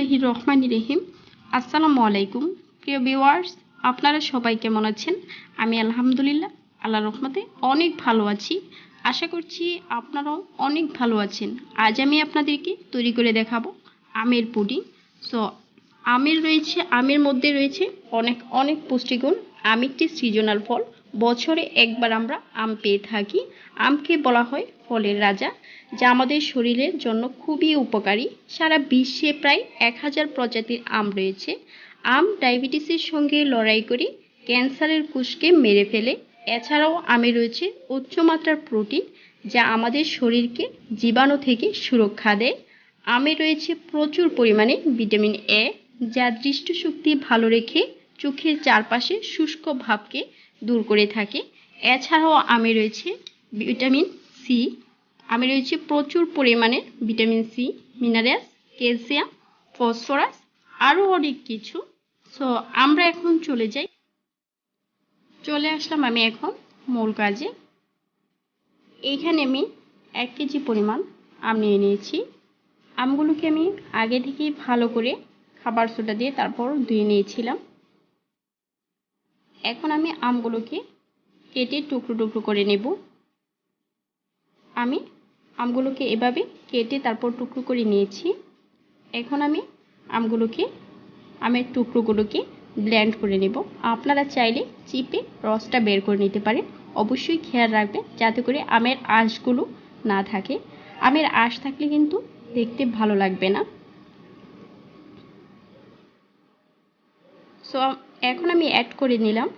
বিসমিল্লাহি রহমান রহিম। আসসালামু আলাইকুম। প্রিয় ভিউয়ার্স, আপনারা সবাই কেমন আছেন? আমি আলহামদুলিল্লাহ আল্লাহ রহমতে অনেক ভালো আছি। আশা করছি আপনারাও অনেক ভালো আছেন। আজ আমি আপনাদেরকে তৈরি করে দেখাবো আমের পুডিং। সো আমের রয়েছে, আমের মধ্যে রয়েছে অনেক অনেক পুষ্টিগুণ। আম একটি সিজনাল ফল। বছরে একবার আমরা আম পেয়ে থাকি। আমকে বলা হয় ফলের রাজা, যা আমাদের শরীরের জন্য খুবই উপকারী। সারা বিশ্বে প্রায় এক হাজার প্রজাতির আম রয়েছে। আম ডায়াবেটিসের সঙ্গে লড়াই করে ক্যান্সারের কোষকে মেরে ফেলে। এছাড়াও আমে রয়েছে উচ্চমাত্রার প্রোটিন, যা আমাদের শরীরকে জীবাণু থেকে সুরক্ষা দেয়। আমে রয়েছে প্রচুর পরিমাণে ভিটামিন এ, যা দৃষ্টিশক্তি ভালো রেখে চোখের চারপাশে শুষ্ক ভাবকে দূর করে থাকে। এছাড়াও আমে রয়েছে ভিটামিন সি আমে রয়েছে প্রচুর পরিমাণে vitamin C minerals calcium phosphorus আরও অনেক কিছু। সো আমরা এখন চলে যাই। চলে আসলাম আমি এখন মূল কাজে। এইখানে আমি এক কেজি পরিমাণ আম নিয়ে নিয়েছি। আমগুলোকে আমি আগে থেকেই ভালো করে খাবার সোডা দিয়ে তারপর ধুয়ে নিয়েছিলাম। এখন আমি আমগুলোকে কেটে টুকরো টুকরো করে নেব। আমি আমগুলোকে এভাবে কেটে তারপর টুকরো করে নিয়েছি। এখন আমি আমগুলোকে, আমের টুকরোগুলোকে ব্লেন্ড করে নেব। আপনারা চাইলে চিপে রসটা বের করে নিতে পারেন। অবশ্যই খেয়াল রাখবেন যাতে করে আমের আঁশগুলো না থাকে। আমের আঁশ থাকলে কিন্তু দেখতে ভালো লাগবে না। সো এখন আমি অ্যাড করে নিলাম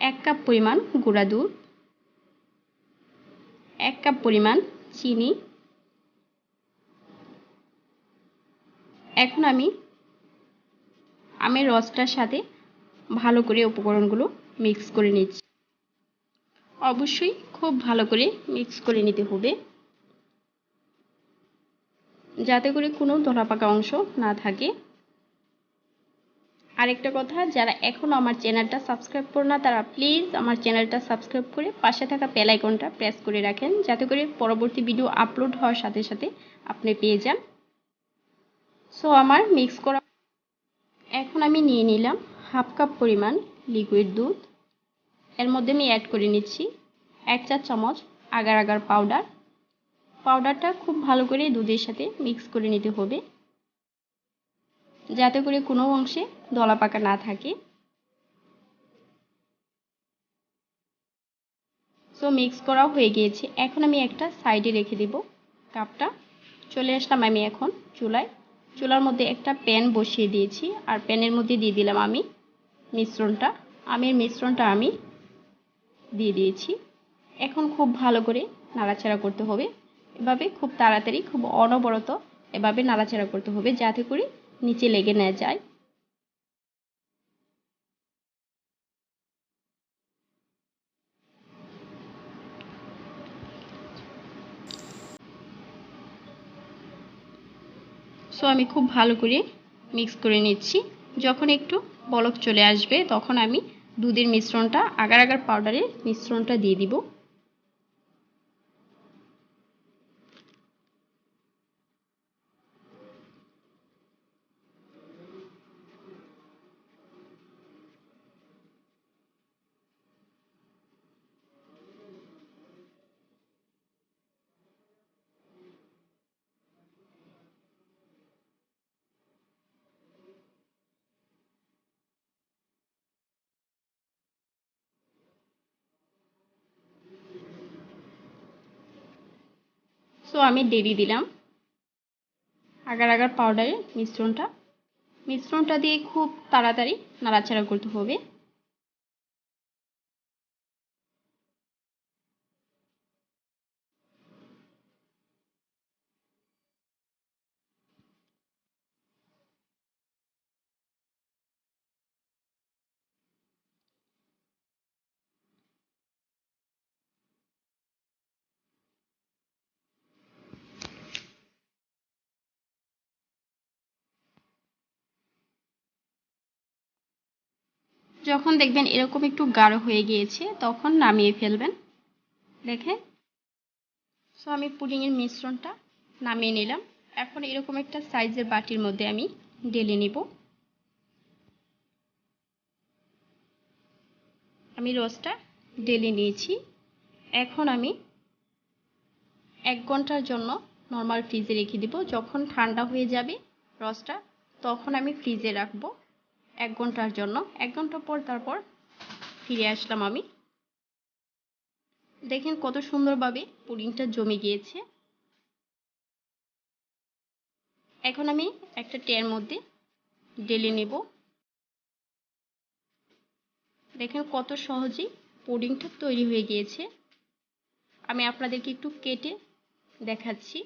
এক কাপ পরিমাণ গুঁড়া দুধ, এক কাপ পরিমাণ চিনি, এখন আমি আমের রসটার সাথে ভালো করে উপকরণগুলো মিক্স করে নিচ্ছি। অবশ্যই খুব ভালো করে মিক্স করে নিতে হবে। যাতে করে কোনো দলা অংশ না থাকে। আরেকটা কথা, যারা এখনও আমার চ্যানেলটা সাবস্ক্রাইব করে না, তারা প্লিজ আমার চ্যানেলটা সাবস্ক্রাইব করে পাশে থাকা বেল আইকনটা প্রেস করে রাখেন, যাতে করে পরবর্তী ভিডিও আপলোড হওয়ার সাথে সাথে আপনি পেয়ে যান। সো আমার মিক্স করা এখন আমি নিয়ে নিলাম হাফ কাপ পরিমাণ লিকুইড দুধ। এর মধ্যে আমি অ্যাড করে নিচ্ছি এক চা চামচ আগার আগার পাউডার পাউডারটা খুব ভালো করে দুধের সাথে মিক্স করে নিতে হবে। যাতে করে কোনো অংশে দলা পাকা না থাকে। সো মিক্স করাও হয়ে গিয়েছে। এখন আমি একটা সাইডে রেখে দেব কাপটা। চলে আসলাম আমি এখন চুলায়। চুলার মধ্যে একটা প্যান বসিয়ে দিয়েছি আর প্যানের মধ্যে দিয়ে দিলাম আমি মিশ্রণটা। আমের মিশ্রণটা আমি দিয়ে দিয়েছি। এখন খুব ভালো করে নাড়াচাড়া করতে হবে। এভাবে খুব তাড়াতাড়ি, খুব অনবরত এভাবে নাড়াচাড়া করতে হবে যাতে করে নিচে লেগে না যায়। সো আমি খুব ভালো করে মিক্স করে নিচ্ছি। যখন একটু বলক চলে আসবে, তখন আমি দুধের মিশ্রণটা, আগার আগার পাউডারের মিশ্রণটা দিয়ে দিব। সো আমি দেরি দিলাম। আগার আগার পাউডারের মিশ্রণটা। মিশ্রণটা দিয়ে খুব তাড়াতাড়ি নাড়াচাড়া করতে হবে। যখন দেখবেন এরকম একটু গাঢ় হয়ে গিয়েছে, তখন নামিয়ে ফেলবেন। দেখে। সো আমি পুডিংয়ের মিশ্রণটা নামিয়ে নিলাম। এখন এরকম একটা সাইজের বাটির মধ্যে আমি ঢেলে নিব। আমি রসটা ঢেলে নিয়েছি। এখন আমি এক ঘণ্টার জন্য নর্মাল ফ্রিজে রেখে দিব। যখন ঠান্ডা হয়ে যাবে রসটা, তখন আমি ফ্রিজে রাখব। এক ঘণ্টার জন্য। এক ঘণ্টা পর তারপর ফিরে আসলাম আমি। দেখেন কত সুন্দরভাবে পুডিংটা জমে গিয়েছে। এখন আমি একটা ট্রের মধ্যে ডেলে নেব। দেখেন কত সহজেই পুডিংটা তৈরি হয়ে গিয়েছে। আমি আপনাদেরকে একটু কেটে দেখাচ্ছি।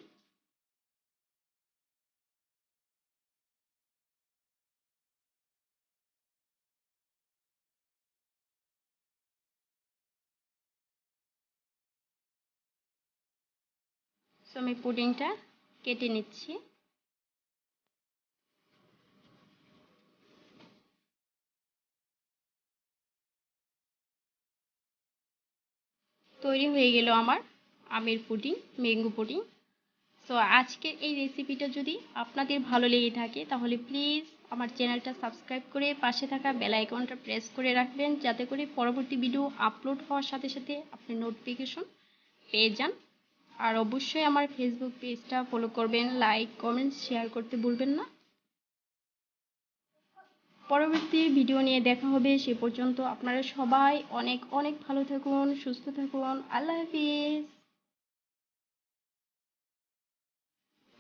সো আমি পুডিংটা কেটে নিচ্ছি। তৈরি হয়ে গেল আমার আমের পুডিং, ম্যাঙ্গো পুডিং। সো আজকের এই রেসিপিটা যদি আপনাদের ভালো লেগে থাকে, তাহলে প্লিজ আমার চ্যানেলটা সাবস্ক্রাইব করে পাশে থাকা বেল আইকনটা প্রেস করে রাখবেন, যাতে করে পরবর্তী ভিডিও আপলোড হওয়ার সাথে সাথে আপনি নোটিফিকেশন পেয়ে যান। আর অবশ্যই আমার ফেসবুক পেজটা ফলো করবেন লাইক কমেন্ট শেয়ার করতে ভুলবেন না। পরবর্তী ভিডিও নিয়ে দেখা হবে, সে পর্যন্ত আপনারা সবাই অনেক অনেক ভালো থাকুন, সুস্থ থাকুন। আল্লাহ হাফিজ।